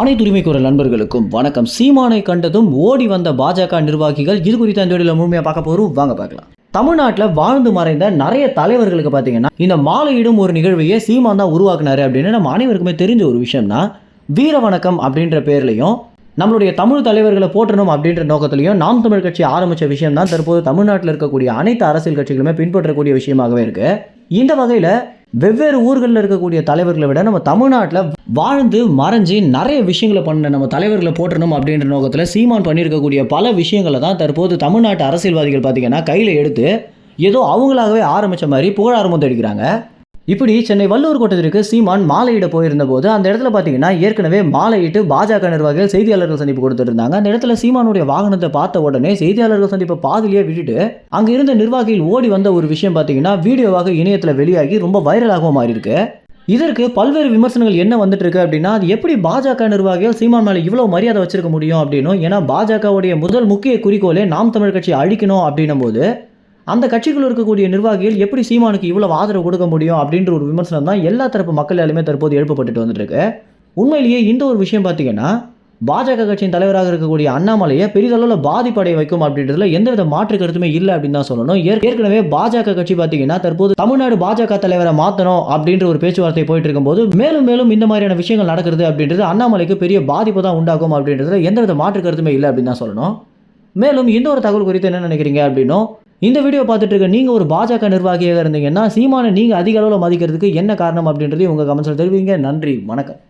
அனைத்து உரிமைக்குரல் நண்பர்களுக்கும் வணக்கம். சீமானை கண்டதும் ஓடி வந்த பாஜக நிர்வாகிகள் இது குறித்த இந்த வீடியோவில் முழுமையாக பார்க்க போகிறோம் வாங்க பார்க்கலாம். தமிழ்நாட்டில் வாழ்ந்து மறைந்த நிறைய தலைவர்களுக்கு பார்த்தீங்கன்னா இந்த மாலையிடும் ஒரு நிகழ்வையே சீமான் தான் உருவாக்குனாரு அப்படின்னு நம்ம அனைவருக்குமே தெரிஞ்ச ஒரு விஷயம்னா வீர வணக்கம் அப்படின்ற பேர்லையும் நம்மளுடைய தமிழ் தலைவர்களை போற்றணும் அப்படின்ற நோக்கத்திலையும் நாம் தமிழ் கட்சி ஆரம்பித்த விஷயம் தான் தற்போது தமிழ்நாட்டில் இருக்கக்கூடிய அனைத்து அரசியல் கட்சிகளுமே பின்பற்றக்கூடிய விஷயமாகவே இருக்குது இந்த வகையில் வெவ்வேறு ஊர்களில் இருக்கக்கூடிய தலைவர்களை விட நம்ம தமிழ்நாட்டில் வாழ்ந்து மறைஞ்சு நிறைய விஷயங்களை பண்ண நம்ம தலைவர்களை போட்டணும் அப்படின்ற நோக்கத்தில் சீமான் பண்ணியிருக்கக்கூடிய பல விஷயங்களை தான் தற்போது தமிழ்நாட்டு அரசியல்வாதிகள் பார்த்தீங்கன்னா கையில் எடுத்து ஏதோ அவங்களாகவே ஆரம்பித்த மாதிரி புகழாரமும் தேடிக்கிறாங்க. இப்படி சென்னை வல்லூர் கோட்டத்திற்கு சீமான் மாலையிட போயிருந்த போது அந்த இடத்துல பார்த்தீங்கன்னா ஏற்கனவே மாலையிட்டு பாஜக நிர்வாகிகள் செய்தியாளர்கள் சந்திப்பு கொடுத்துருந்தாங்க. அந்த இடத்துல சீமானுடைய வாகனத்தை பார்த்த உடனே செய்தியாளர்கள் சந்திப்பை பாதிலேயே விட்டுட்டு அங்கே இருந்த நிர்வாகிகள் ஓடி வந்த ஒரு விஷயம் பார்த்தீங்கன்னா வீடியோவாக இணையத்தில் வெளியாகி ரொம்ப வைரலாகவும் மாறியிருக்கு. இதற்கு பல்வேறு விமர்சனங்கள் என்ன வந்துட்டு இருக்கு அப்படின்னா அது எப்படி பாஜக நிர்வாகிகள் சீமான் மேலே இவ்வளோ மரியாதை வச்சிருக்க முடியும் அப்படின்னும் ஏன்னா பாஜகவுடைய முதல் முக்கிய குறிக்கோளே நாம் தமிழ் கட்சி அழிக்கணும் அப்படின்னும் போது அந்த கட்சிகள் இருக்கக்கூடிய நிர்வாகிகள் எப்படி சீமானுக்கு இவ்வளவு ஆதரவு கொடுக்க முடியும் அப்படின்ற ஒரு விமர்சனம் தான் எல்லா தரப்பு மக்களாலுமே தற்போது எழுப்பப்பட்டுட்டு வந்துட்டுருக்கு. உண்மையிலேயே இந்த ஒரு விஷயம் பார்த்தீங்கன்னா பாஜக கட்சியின் தலைவராக இருக்கக்கூடிய அண்ணாமலையை பெரிதளவில் பாதிப்படைய வைக்கும் அப்படின்றதுல எந்தவித மாற்று கருத்துமே இல்லை அப்படின்னு தான் சொல்லணும். ஏற்கனவே பாஜக கட்சி பார்த்தீங்கன்னா தற்போது தமிழ்நாடு பாஜக தலைவரை மாற்றணும் அப்படின்ற ஒரு பேச்சுவார்த்தை போயிட்டு இருக்கும்போது மேலும் மேலும் இந்த மாதிரியான விஷயங்கள் நடக்கிறது அப்படின்றது அண்ணாமலைக்கு பெரிய பாதிப்பு தான் உண்டாகும் அப்படின்றதுல எந்தவித மாற்று கருத்துமே இல்லை அப்படின்னு தான் சொல்லணும். மேலும் இந்த ஒரு தகவல் குறித்து என்ன நினைக்கிறீங்க அப்படின்னும் இந்த வீடியோ பார்த்துட்டு இருக்க நீங்கள் ஒரு பாஜக நிர்வாகியாக இருந்தீங்கன்னா சீமானை நீங்கள் அதிக அளவில் மதிக்கிறதுக்கு என்ன காரணம் அப்படின்றதையும் உங்கள் கமெண்ட்ஸில் தெரிவிங்க. நன்றி வணக்கம்.